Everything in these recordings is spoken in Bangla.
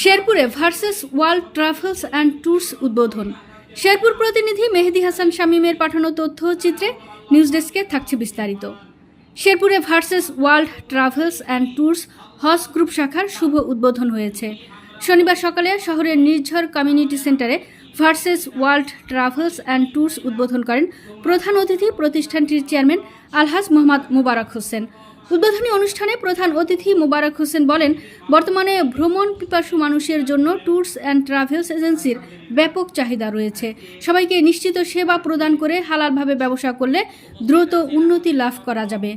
শেরপুরে Versus World Travels and Tours উদ্বোধন। শেরপুর প্রতিনিধি মেহেদি হাসান শামীমের পাঠানো তথ্য চিত্রে নিউজ ডেস্কে থাকছে বিস্তারিত। শেরপুরে Versus World Travels and Tours Hodge group শাখার শুভ উদ্বোধন হয়েছে। শনিবার সকালে শহরের নির্ঝর কমিউনিটি সেন্টারে Versus World Travels and Tours উদ্বোধন করেন প্রধান অতিথি প্রতিষ্ঠানটির চেয়ারম্যান আলহাজ মোহাম্মদ মুবারক হোসেন। উদ্বোধনী অনুষ্ঠানে প্রধান অতিথি মোবারক হোসেন বলেন, বর্তমানে ভ্রমণ পিপাসু মানুষের জন্য ট্যুরস অ্যান্ড ট্রাভেলস এজেন্সির ব্যাপক চাহিদা রয়েছে। সবাইকে নিশ্চিত সেবা প্রদান করে হালালভাবে ব্যবসা করলে দ্রুত উন্নতি লাভ করা যাবে।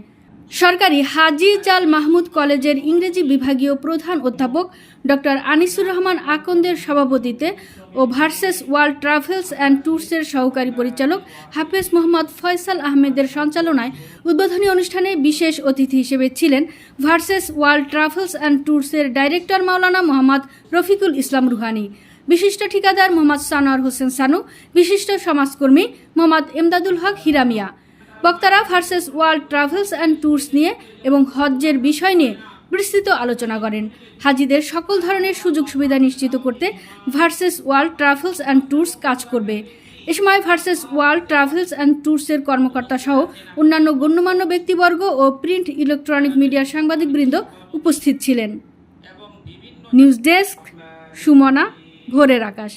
সরকারি হাজি জাল মাহমুদ কলেজের ইংরেজি বিভাগীয় প্রধান অধ্যাপক ডক্টর আনিসুর রহমান আকন্দের সভাপতিত্বে ও ভার্সেস ওয়ার্ল্ড ট্রাভেলস অ্যান্ড ট্যুরসের সহকারী পরিচালক হাফেজ মোহাম্মদ ফয়সাল আহমেদের সঞ্চালনায় উদ্বোধনী অনুষ্ঠানে বিশেষ অতিথি হিসেবে ছিলেন ভার্সেস ওয়ার্ল্ড ট্রাভেলস অ্যান্ড ট্যুরসের ডাইরেক্টর মাওলানা মোহাম্মদ রফিকুল ইসলাম রুহানি, বিশিষ্ট ঠিকাদার মোহাম্মদ সানোয়ার হোসেন সানু, বিশিষ্ট সমাজকর্মী মোহাম্মদ এমদাদুল হক হিরামিয়া বক্তারা Versus World Travels and Tours নিয়ে এবং হজ্জের বিষয় নিয়ে বিস্তৃত আলোচনা করেন। হাজিদের সকল ধরনের সুযোগ সুবিধা নিশ্চিত করতে Versus World Travels and Tours কাজ করবে। এ সময় ভার্সেস ওয়ার্ল্ড ট্রাভেলস অ্যান্ড ট্যুরসের কর্মকর্তা সহ অন্যান্য গণ্যমান্য ব্যক্তিবর্গ ও প্রিন্ট ইলেকট্রনিক মিডিয়ার সাংবাদিকবৃন্দ উপস্থিত ছিলেন। নিউজ ডেস্ক, সুমনা, ভোরের আকাশ।